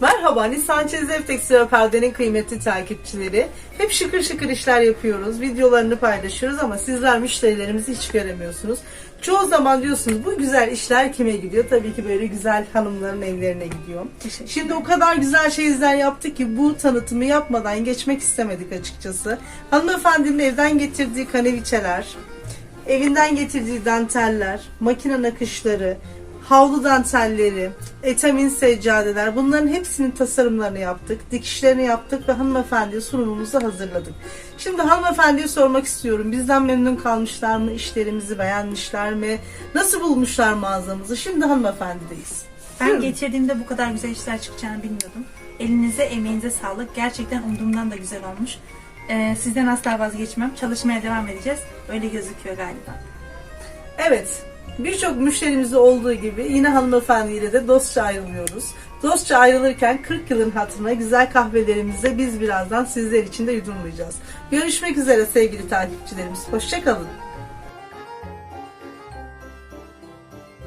Merhaba, Nisan Çizev Tekstil ve Perde'nin kıymetli takipçileri. Hep şıkır şıkır işler yapıyoruz, videolarını paylaşıyoruz ama sizler müşterilerimizi hiç göremiyorsunuz. Çoğu zaman diyorsunuz bu güzel işler kime gidiyor? Tabii ki böyle güzel hanımların evlerine gidiyor. Şimdi o kadar güzel şeyler yaptık ki bu tanıtımı yapmadan geçmek istemedik açıkçası. Hanımefendinin evden getirdiği kaneviçeler, evinden getirdiği danteller, makine nakışları, havlu dantelleri, etamin seccadeler bunların hepsinin tasarımlarını yaptık, dikişlerini yaptık ve hanımefendiye sunumumuzu hazırladık. Şimdi hanımefendiye sormak istiyorum. Bizden memnun kalmışlar mı? İşlerimizi beğenmişler mi? Nasıl bulmuşlar mağazamızı? Şimdi hanımefendideyiz. Ben Buyurun. getirdiğimde bu kadar güzel işler çıkacağını bilmiyordum. Elinize, emeğinize sağlık. Gerçekten umduğumdan da güzel olmuş. Ee, sizden asla vazgeçmem. Çalışmaya devam edeceğiz. Öyle gözüküyor galiba. Evet, birçok müşterimizde olduğu gibi yine hanımefendiyle de dostça ayrılıyoruz. Dostça ayrılırken 40 yılın hatırına güzel kahvelerimizi biz birazdan sizler için de yudumlayacağız. Görüşmek üzere sevgili takipçilerimiz. Hoşçakalın.